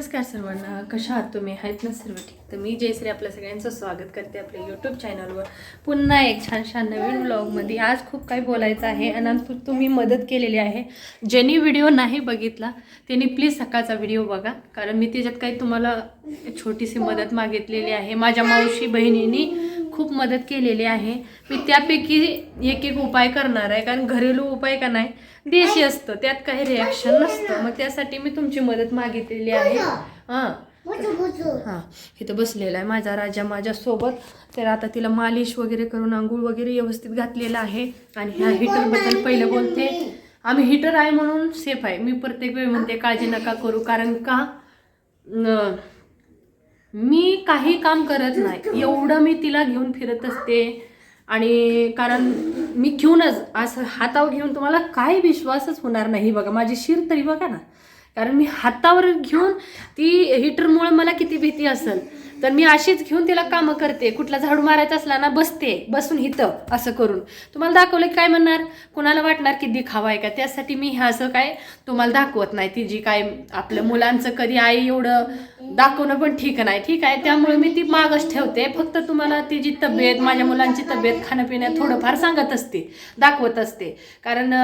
नमस्कार सर्वांना कशा आहात तुम्ही? आहेत ना सर्व ठीक? तर मी जयश्री आपल्या सगळ्यांचं स्वागत करते आपल्या यूट्यूब चॅनलवर पुन्हा एक छान छान नवीन ब्लॉगमध्ये आज खूप काही बोलायचं आहे आणि तुम्ही मदत केलेली आहे. ज्यांनी व्हिडिओ नाही बघितला त्यांनी प्लीज सकाळचा व्हिडिओ बघा. कारण मी त्याच्यात काही तुम्हाला छोटीशी मदत मागितलेली आहे. माझ्या मावशी बहिणींनी खूप मदत केलेली आहे. मी त्यापैकी एक एक उपाय करणार आहे. कारण घरेलू उपाय का नाही देशी असतं. त्यात काही रिॲक्शन नसतं. मग त्यासाठी मी तुमची मदत मागितलेली आहे. हां. हां. इथं बसलेला आहे माझा राजा माझ्यासोबत. तर आता तिला मालिश वगैरे करून आंघोळ वगैरे व्यवस्थित घातलेलं आहे. आणि ह्या हिटरबद्दल पहिलं बोलते. आम्ही हिटर आहे म्हणून सेफ आहे. मी प्रत्येक वेळी म्हणते काळजी नका करू. कारण का? मी काही काम करत नाही. एवढं मी तिला घेऊन फिरत असते. आणि कारण मी घेऊनच असं हातावर घेऊन तुम्हाला काय विश्वासच होणार नाही. बघा माझी शिर तरी बघा ना. कारण मी हातावर घेऊन ती हिटरमुळे मला किती भीती असेल. तर मी अशीच घेऊन तिला कामं करते. कुठला झाडू मारायचा असला ना बसते बसून हिथं असं करून. तुम्हाला दाखवलं की काय म्हणणार? कुणाला वाटणार की दिखावा आहे का? त्यासाठी मी हे असं काय तुम्हाला दाखवत नाही. ती जी काय आपलं मुलांचं कधी आई एवढं दाखवणं पण ठीक नाही. ठीक आहे त्यामुळे मी ती मागच ठेवते. फक्त तुम्हाला तिची तब्येत माझ्या मुलांची तब्येत खाण्यापिण्यात थोडंफार सांगत असते दाखवत असते. कारण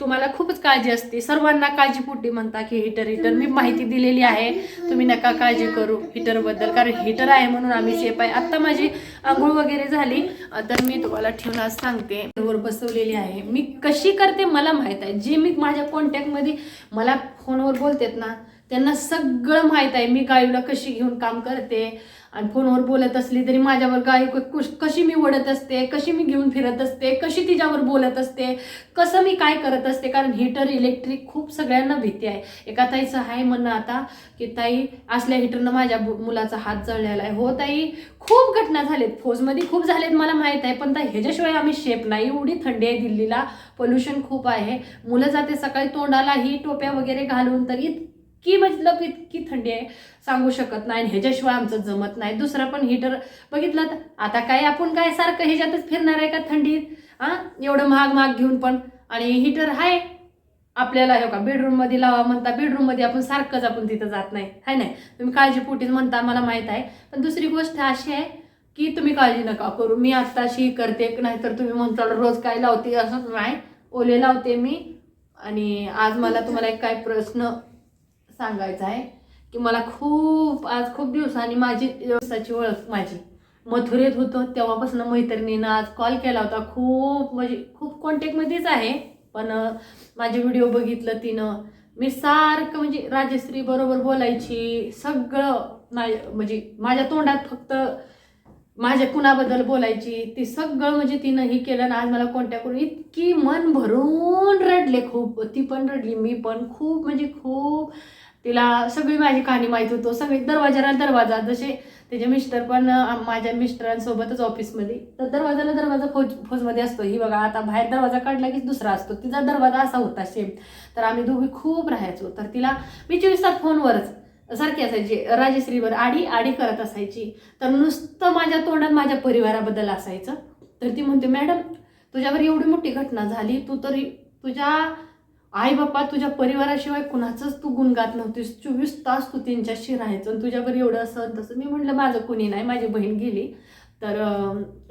तुम्हाला खूपच काळजी असते. सर्वांना काळजीपोटी म्हणता की हिटर हिटर मी माहिती दिलेली आहे. तुम्ही नका काळजी करू हिटरबद्दल. कारण हिटर आहे म्हणून आम्ही सेफ आहे आत्ता माझी आंघोळ वगैरे झाली तर मी तुम्हाला ठेवून आज सांगते. वर बसवलेली आहे. मी कशी करते मला माहीत आहे. जी मी माझ्या कॉन्टॅक्टमध्ये मला फोनवर बोलतेत ना त्यांना सगळं माहीत आहे. मी गायूला कशी घेऊन काम करते आणि फोनवर बोलत असली तरी माझ्यावर गाय कुश- कशी मी ओढत असते कशी मी घेऊन फिरत असते कशी तिच्यावर बोलत असते कसं मी काय करत असते? कारण हिटर इलेक्ट्रिक खूप सगळ्यांना भीती आहे. एका ताईचं आहे म्हणणं आता की ताई असल्या हिटरनं माझ्या मुलाचा हात जळलेला आहे. हो ताई खूप घटना झालेत. फौजमध्ये खूप झालेत मला माहीत आहे. पण ताई ह्याच्याशिवाय आम्ही शेप नाही. एवढी थंडी आहे दिल्लीला. पोल्युशन खूप आहे. मुलं जाते सकाळी तोंडालाही टोप्या वगैरे घालून तर इतकी मतलब इतकी थंडी आहे सांगू शकत नाही. आणि ह्याच्याशिवाय आमचं जमत नाही. दुसरं पण हीटर बघितलं तर आता काय आपण काय सारखं ह्याच्यातच फिरणार आहे का थंडीत? हां? एवढं महाग महाग घेऊन पण. आणि हीटर आहे आपल्याला हे का बेडरूममध्ये लावा म्हणता बेडरूममध्ये आपण सारखंच आपण तिथं जात नाही. है नाही? तुम्ही काळजीपोटीच म्हणता मला माहीत आहे. पण दुसरी गोष्ट अशी आहे की तुम्ही काळजी नका करू. मी आत्ताशी करते नाही तर तुम्ही म्हणता रोज काय लावते? असं नाही. ओले लावते मी. आणि आज मला तुम्हाला एक काय प्रश्न सांगायचं आहे की मला खूप आज खूप दिवसांनी माझी दिवसाची ओळख माझी. मथुरेत होतो तेव्हापासून मैत्रिणीनं आज कॉल केला होता. खूप म्हणजे खूप कॉन्टॅक्टमध्येच आहे. पण माझे व्हिडिओ बघितलं तिनं. मी सारखं म्हणजे राजश्री बरोबर बोलायची. सगळं माझ्या म्हणजे माझ्या तोंडात फक्त माझ्या कुणाबद्दल बोलायची? ती सगळं म्हणजे तिनं ही केलं आणि आज मला कोणत्या करून इतकी मन भरून रडले खूप. ती पण रडली मी पण खूप म्हणजे खूप. तिला सगळी माझी कहाणी माहीत होतो. सगळी दरवाजाला दरवाजा जसे त्याचे मिस्टर पण माझ्या मिस्टरांसोबतच ऑफिसमध्ये. तर दरवाजाला दरवाजा फौज फौजमध्ये असतो. ही बघा आता बाहेर दरवाजा काढला की दुसरा असतो. तिचा दरवाजा असा होता सेम तर आम्ही दोघी खूप राहायचो. तर तिला मी चोवीस तास फोनवरच सारखी असायची. राजश्रीवर आडी आडी करत असायची. तर नुसतं माझ्या तोंडात माझ्या परिवाराबद्दल असायचं. तर ती म्हणते मॅडम तुझ्यावर एवढी मोठी घटना झाली. तू तरी तुझ्या आई बाप्पा तुझ्या परिवाराशिवाय कुणाचंच तू गुणगात नव्हतीस. चोवीस तास तू त्यांच्याशी राहायचं आणि तुझ्यावर एवढं असं तसं. मी म्हटलं माझं कोणी नाही. माझी बहीण गेली. तर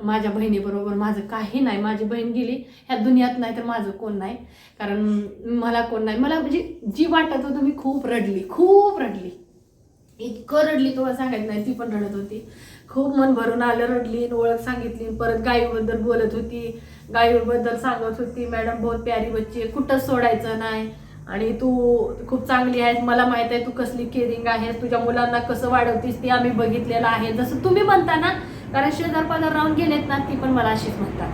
माझ्या बहिणीबरोबर माझं काही नाही. माझी बहीण गेली. ह्या दुनियात नाही तर माझं कोण नाही. कारण मला कोण नाही. मला म्हणजे जी वाटत होतं मी खूप रडली. खूप रडली. इतकं रडली तुम्हाला सांगायचं नाही ती पण रडत होती. खूप मन भरून आलं रडली ओळख सांगितली परत गायीबद्दल बोलत होती. गायीबद्दल सांगत होती मॅडम बहुत प्यारी बच्ची आहे कुठंच सोडायचं नाही. आणि तू खूप चांगली आहेस मला माहीत आहे तू कसली केअरिंग आहेस तुझ्या मुलांना कसं वाढवतीस ते आम्ही बघितलेलं आहे. जसं तुम्ही म्हणता ना कारण शेजार पाजार राहून गेलेत ना ती पण मला अशीच म्हणतात.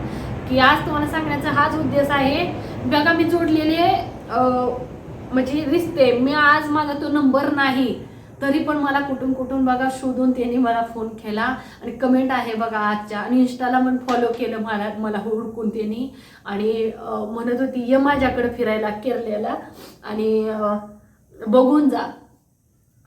की आज तुम्हाला सांगण्याचा हाच उद्देश आहे बघा मी जोडलेले म्हणजे रिश्ते मी आज माझा तो नंबर नाही तरी पण मला कुठून कुठून बघा शोधून त्यांनी मला फोन केला. आणि कमेंट आहे बघा आजच्या. आणि इंस्टाला पण फॉलो केलं मला मला हुडकून त्यांनी. आणि म्हणत होती ये माझ्याकडे फिरायला केरल्याला आणि बघून जा.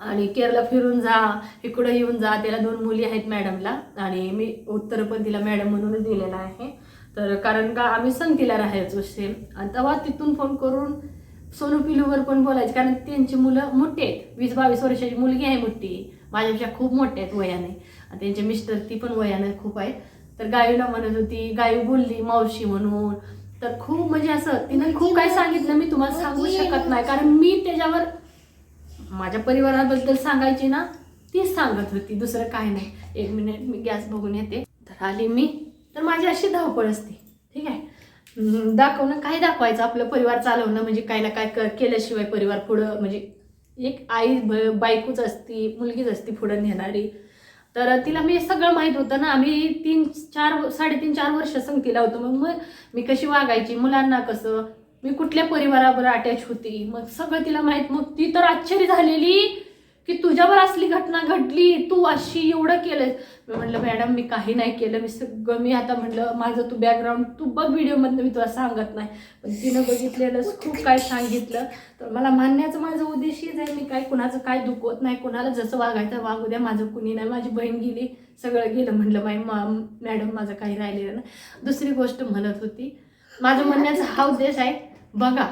आणि केरला फिरून जा. इकडं येऊन जा. त्याला दोन मुली आहेत मॅडमला. आणि मी उत्तर पण तिला मॅडम म्हणूनच दिलेलं आहे. तर कारण का आम्ही संगतीला राहायचो सेम आणि तेव्हा तिथून फोन करून सोनू पिलूवर पण बोलायचे कारण त्यांची मुलं मोठी आहेत. वीस बावीस वर्षाची मुलगी आहे मोठी. माझ्यापेक्षा खूप मोठ्या आहेत वयाने. आणि त्यांचे मिस्टर ती पण वयाने खूप आहेत. तर गायूला म्हणत होती गायू बोलली मावशी म्हणून. तर खूप म्हणजे असं तिनं खूप काय सांगितलं मी तुम्हाला सांगू शकत नाही. कारण मी त्याच्यावर माझ्या परिवाराबद्दल सांगायची ना तीच सांगत होती दुसरं काय नाही. एक मिनिट मी गॅस बघून येते. तर आली मी. तर माझी अशी धावपळ असते. ठीक आहे? दाखवणं काय दाखवायचं आपलं परिवार चालवणं म्हणजे काय ना काय केल्याशिवाय परिवार पुढं म्हणजे एक आई ब- बायकोच असती मुलगीच असती पुढं नेणारी. तर तिला मी सगळं माहीत होतं ना आम्ही तीन चार साडेतीन चार वर्ष संगतीला होतो. मग मग मी कशी वागायची मुलांना कसं? मी कुठल्या परिवारावर अटॅच होती? मग सगळं तिला माहीत. मग ती तर आश्चर्य झालेली. की तुझ्यावर असली घटना घडली तू अशी एवढं केलंस. मी म्हटलं मॅडम मी काही नाही केलं. मी सगळं मी आता म्हटलं माझं तू बॅकग्राऊंड तू बघ व्हिडिओमधनं मी तुला सांगत नाही. पण तिनं बघितलेलं खूप काय सांगितलं. तर मला मानण्याचं माझं उद्देश हेच आहे मी काय कुणाचं काय दुखवत नाही कुणाला जसं वागायचं वागू द्या. माझं कुणी नाही माझी बहीण गेली सगळं गेलं. म्हटलं माई मा मॅडम माझं काही राहिलेलं नाही. दुसरी गोष्ट म्हणत होती माझं म्हणण्याचा हा उद्देश आहे बघा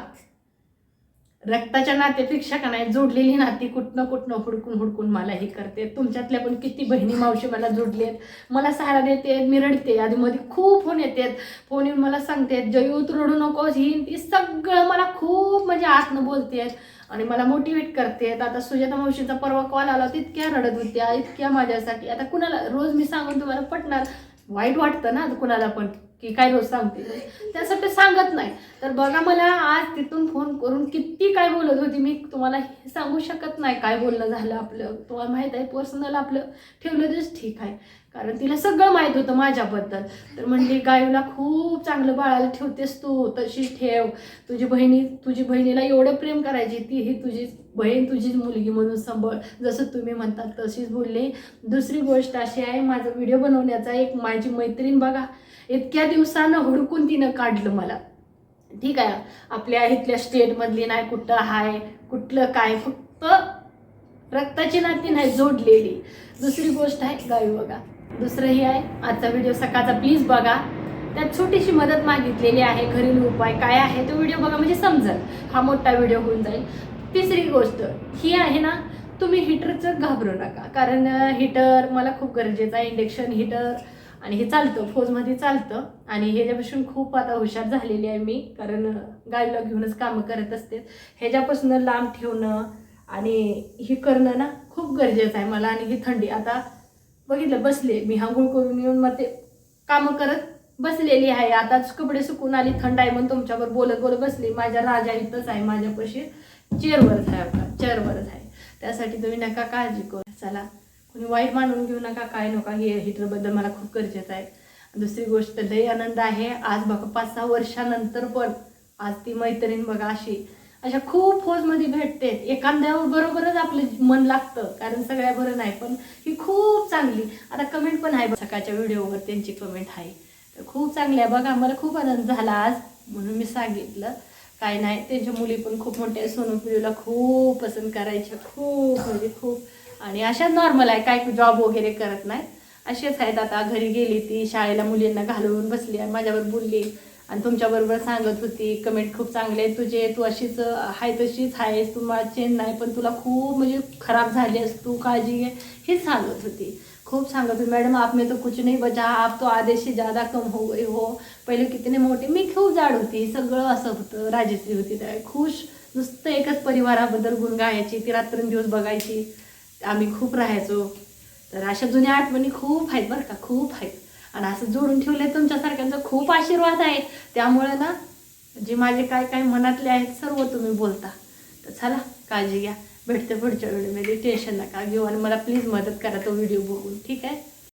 रक्ताच्या नात्यापेक्षा का नाही? जोडलेली नाती कुठनं कुठनं हुडकून हुडकून मला हे करते. तुमच्यातल्या पण किती बहिणी मावशी मला जोडली आहेत. मला सहारा देते मी रडते आधी मध्ये खूप फोन येतात फोन येऊन मला सांगतात जयू तू रडू नकोस. ही ती सगळं मला खूप म्हणजे आतनं बोलते. आणि मला मोटिवेट करते. आता सुजाता मावशीचा परवा कॉल आला होता, इतक्या रडत होत्या इतक्या माझ्यासाठी. आता कुणाला रोज मी सांगून तुम्हाला पटणार वाईट वाटतं ना कुणाला पण. की काय रोज सांगते? त्यासाठी सांगत नाही. तर बघा मला आज तिथून फोन करून किती काय बोलत होती. मी तुम्हाला हे सांगू शकत नाही काय बोलणं झालं आपलं. तुम्हाला माहीत आहे पर्सनल आपलं ठेवलं तरच ठीक आहे. कारण तिला सगळं माहीत होतं माझ्याबद्दल. तर म्हणली गायूला खूप चांगलं बाळाला ठेवतेस तू. तशी ठेव. तुझी बहिणी तुझी बहिणीला एवढं प्रेम करायची ती ही तुझी बहीण तुझीच मुलगी म्हणून सांभाळ. जसं तुम्ही म्हणतात तशीच बोलले. दुसरी गोष्ट अशी आहे माझा व्हिडिओ बनवण्याचा एक माझी मैत्रीण बघा. इतक्या दिवसानं हुडकून तिनं काढलं मला. ठीक आहे आपल्या इथल्या स्टेटमधली नाही कुठं हाय कुठलं काय फक्त रक्ताची नाती नाही जोडलेली. दुसरी गोष्ट आहे गावी बघा. दुसरं ही आहे आजचा व्हिडिओ सकाळचा प्लीज बघा. त्यात छोटीशी मदत मागितलेली आहे घरेलू उपाय काय आहे तो व्हिडिओ बघा म्हणजे समजेल. हा मोठा व्हिडिओ होऊन जाईल. तिसरी गोष्ट ही आहे ना तुम्ही हिटरचं घाबरू नका. कारण हिटर मला खूप गरजेचं आहे इंडक्शन हिटर आणि हे चालतं फौजमध्ये चालतं. आणि ह्याच्यापासून खूप आता हुशार झालेली आहे मी कारण गायला घेऊनच कामं करत असते. ह्याच्यापासून लांब ठेवणं आणि हे करणं ना खूप गरजेचं आहे मला आणि ही थंडी. आता बघितलं बसले. मी हांघोळ करून येऊन मग ते कामं करत बसलेली आहे. आताच कपडे सुकून आली थंड आहे म्हणून तुमच्यावर बोलत बोलत बसली. माझ्या राजा इथंच आहे माझ्यापाशी चेअरवरच आहे आपला चेअरवरच आहे. त्यासाठी तुम्ही नका काळजी करू. चला. कोणी वाईट मानून घेऊ नका काय नका हे हिटरबद्दल मला खूप गरजेचं आहे. दुसरी गोष्ट लई आनंद आहे. आज बघा पाच सहा वर्षानंतर पण आज ती मैत्रीण बघा अशी अशा खूप फौजमध्ये भेटते. एखाद्या बरोबरच आपलं मन लागतं कारण सगळ्या बरं नाही पण ही खूप चांगली. आता कमेंट पण आहे सकाळच्या व्हिडिओवर त्यांची कमेंट आहे. तर खूप चांगली आहे बघा मला खूप आनंद झाला आज म्हणून मी सांगितलं. काय नाही त्यांच्या मुली पण खूप मोठ्या सोनू पिढीला खूप पसंत करायच्या खूप म्हणजे खूप. आणि अशा नॉर्मल आहे काय जॉब वगैरे करत नाही. असेच आहेत आता घरी गेली ती शाळेला मुलींना घालवून बसली आणि माझ्यावर बोलली. आणि तुमच्याबरोबर सांगत होती कमेंट खूप चांगले तुझे तू अशीच आहे तशीच आहेस तू मला चेन नाही पण तुला खूप म्हणजे खराब झाली आहेस तू काळजी घे हेच सांगत होती. खूप सांगत होती मॅडम आप में तो कुछ नहीं बचा आप तो आधे से ज़्यादा कम हो गई हो पहिले कितने मोठे मी खूप जाड होती सगळं असं होतं राजश्री होती त्या खुश नुसतं एकच परिवाराबद्दल गुण गायची ती रात्रंदिवस बघायची. आम्ही खूप राहायचो. तर अशा जुन्या आठवणी खूप आहेत बरं का खूप आहेत. आणि असं जोडून ठेवले तुमच्यासारख्यांचा खूप आशीर्वाद आहे त्यामुळे ना जे माझे काय काय मनातले आहेत सर्व तुम्ही बोलता. तर चला काळजी घ्या. भेटते पुढच्या व्हिडिओमध्ये टेन्शन नका घेऊ. आणि मला प्लीज मदत करा तो व्हिडिओ बघून. ठीक आहे?